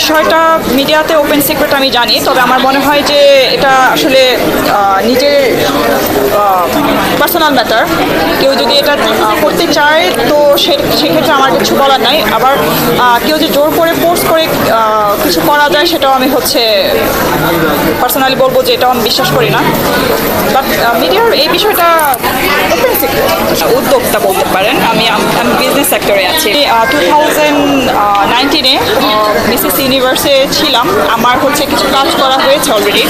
বিষয়টা মিডিয়াতে open secret আমি জানি, তবে আমার মনে হয় যে এটা আসলে নিজের পার্সোনাল ম্যাটার কেউ যদি এটা করতে চায়, তো সেক্ষেত্রে আমার কিছু বলার নাই। আবার কেউ যে জোর করে ফোর্স করে কিছু করা যায়, সেটাও আমি হচ্ছে পার্সোনালি বলব যে এটাও আমি বিশ্বাস করি না। বাট মিডিয়ার এই বিষয়টা ওপেন সিক্রেট উদ্যোক্তা বলতে পারেন। আমি আমি সেক্টরে আছি। টু থাউজেন্ড নাইনটিনে মিসেস ইউনিভার্সে ছিলাম। আমার হচ্ছে কিছু কাজ করা হয়েছে already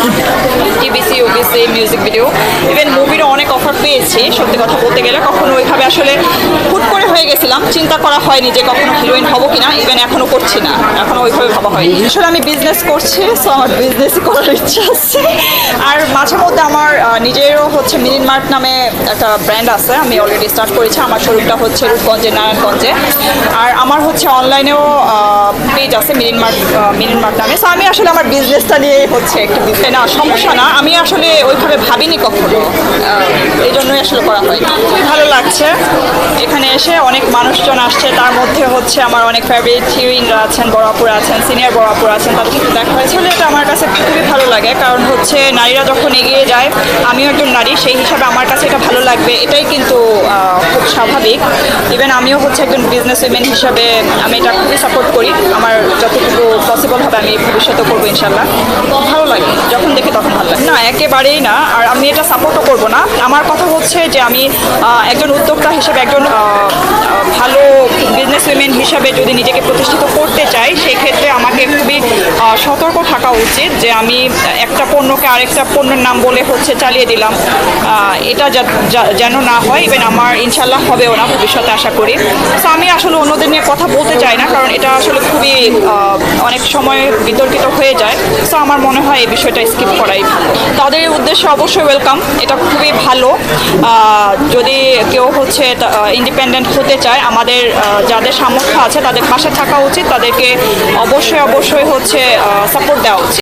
TVC OVC music video even মুভিরও অনেক অফার পেয়েছি, সত্যি কথা বলতে গেলে। কখনো ওইভাবে আসলে হুট করে হয়ে গেছিলাম। চিন্তা করা হয়নি যে কখনো হিরোইন হব কিনা ইভেন এখনও করছি না। এখনও ওইভাবে ভাবা হয়নি। আসলে আমি বিজনেস করছি সো আমার বিজনেস করার ইচ্ছা আছে। আর মাঝে মধ্যে আমার নিজেরও হচ্ছে মিনিট মার্ট নামে একটা ব্র্যান্ড আছে, আমি অলরেডি স্টার্ট করেছি। আমার শোরুমটা হচ্ছে রূপগঞ্জে নারায়ণগঞ্জে। আর আমার হচ্ছে অনলাইনেও পেজ আছে মিনিট মার্ট মিনিট মার্ট নামে। সো আমি আসলে আমার বিজনেসটা নিয়ে হচ্ছে একটু business- না, সমস্যা না। আমি আসলে ওইভাবে ভাবিনি কখনো এই জন্যই আসলে করা হয় খুবই ভালো লাগছে। এখানে এসে অনেক মানুষজন আসছে। তার মধ্যে হচ্ছে আমার অনেক ফেভারিট হিরোইনরা আছেন বড়াপুরা আছেন সিনিয়র বড়াপুরা আছেন, তাদের সাথে দেখা হয়েছে। এটা আমার লাগে, কারণ হচ্ছে নারীরা যখন এগিয়ে যায়, আমিও একজন নারী, সেই হিসাবে আমার কাছে এটা ভালো লাগবে। এটাই কিন্তু খুব স্বাভাবিক। ইভেন আমিও হচ্ছে একজন বিজনেস উইমেন হিসাবে আমি এটা খুবই সাপোর্ট করি। আমার যতটুকু পসিবল হবে আমি ভবিষ্যতে করব ইনশাল্লাহ ভালো লাগে, যখন দেখি তখন ভালো লাগে। না একেবারেই না, আর আমি এটা সাপোর্টও করব না। আমার কথা হচ্ছে যে আমি একজন উদ্যোক্তা হিসেবে, একজন ভালো বিজনেস উইমেন হিসাবে যদি নিজেকে প্রতিষ্ঠিত করতে চাই, সেক্ষেত্রে আমাকে খুবই সতর্ক থাকা উচিত যে আমি একটা পণ্যকে আরেকটা পণ্যের নাম বলে হচ্ছে চালিয়ে দিলাম। এটা যেন না হয় ইভেন আমার ইনশাল্লাহ হবেও না ভবিষ্যতে আশা করি। তো আমি আসলে অন্যদের নিয়ে কথা বলতে চাই না, কারণ এটা আসলে খুবই অনেক সময় বিতর্কিত হয়ে যায়। তো আমার মনে হয় এই বিষয়টা স্কিপ করাই ভালো। তাদের উদ্দেশ্যে অবশ্যই ওয়েলকাম এটা খুবই ভালো। যদি কেউ হচ্ছে ইন্ডিপেন্ডেন্ট হতে চায়, আমাদের যাদের সামর্থ্য আছে, তাদের পাশে থাকা উচিত। তাদেরকে অবশ্যই অবশ্যই হচ্ছে সাপোর্ট দেওয়া উচিত।